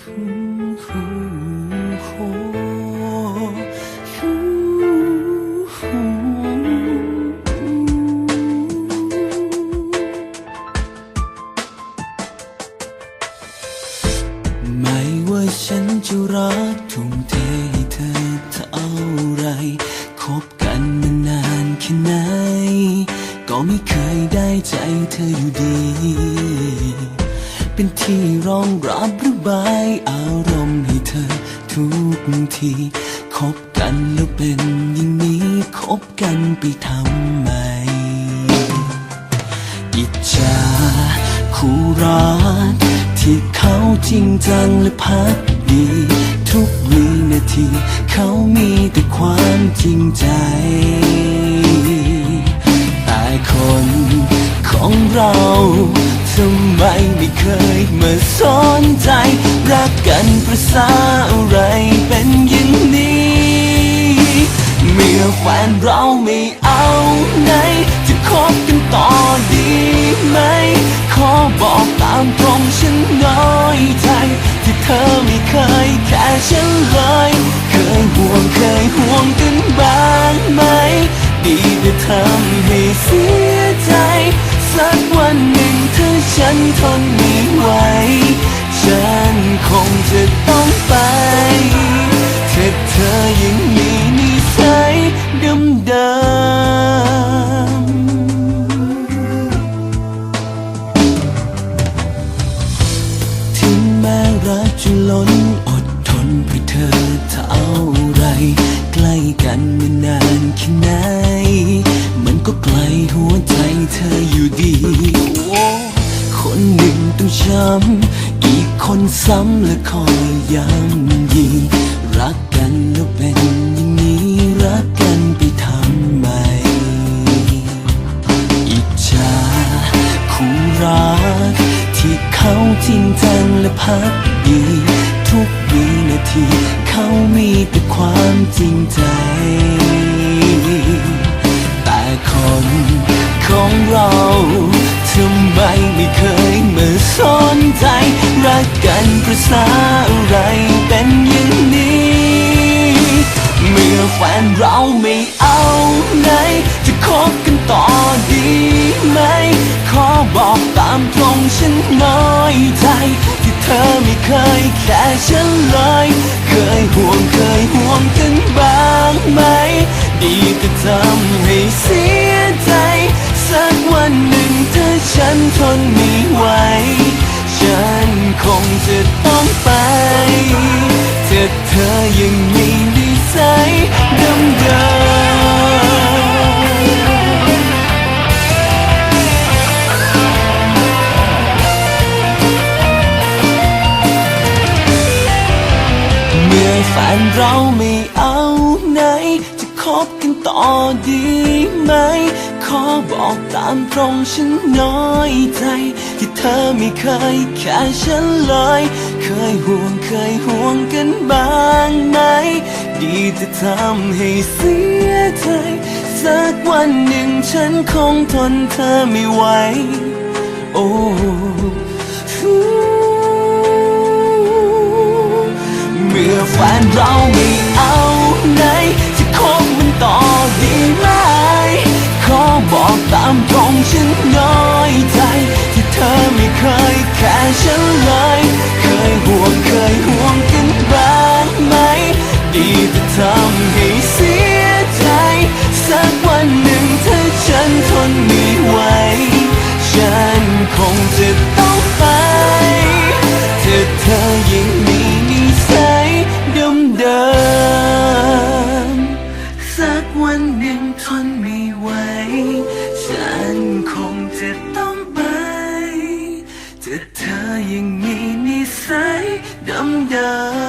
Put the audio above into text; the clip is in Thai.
ไม่ว่าฉันจะรักทุ่มเทให้เธอเท่าไร คบกันมานานแค่ไหน ก็ไม่เคยได้ใจเธออยู่ดี เป็นที่รองรับระบายอารมณ์ให้เธอทุกทีคบกันแล้วเป็นอย่างนี้คบกันไปทำไม อิจฉาคู่รักที่เขาจริงจังและพักดี ทุกวินาที เขามีแต่ความจริงใจ แต่คนของเรา ไมไม่เคยมาสนใจ รักกันประสาอะไรเป็นอย่างนี้เมื่อแฟนเราไม่เอาไหน จะคบกันต่อดีไหม ขอบอกตามตรงฉันน้อยใจ ที่เธอไม่เคย ช้ำอีกคนซ้ำและคอยย้ำยีรักกันแล้วเป็นอย่างนี้รักกันไปทำไมอิจฉาคู่รัก ที่เขาจริงจังและพักดีทุกวินาที เขามีแต่ความจริงใจ แต่คนของเราทำไมไม่เคย ใจ รักกันประสาอะไรเป็นอย่างนี้ เมื่อแฟนเราไม่เอาไหน จะคบกันต่อดีไหม ขอบอกตามตรงฉันน้อยใจ ที่เธอไม่เคยแค่ฉันเลย เคยห่วงเคยห่วงกันบ้างไหม ดีแต่ทำให้เสียใจ สักวันหนึ่งถ้าฉันทนไม่ เราไม่เอาไหน จะคบกันต่อดีไหม ขอบอกตามตรงฉันน้อยใจ ที่เธอไม่เคยแค่ฉันเลย เคยห่วงเคยห่วงกันบ้างไหม ดีจะทำให้เสียใจ สักวันหนึ่งฉันคงทนเธอไม่ไหว โอ้ เมื่อแฟนเราไม่เอาไหนจะคบมันต่อดีไหม ขอบอกตามตรงฉันน้อยใจ ที่เธอไม่เคยแค่ฉันเลยเคย ถ้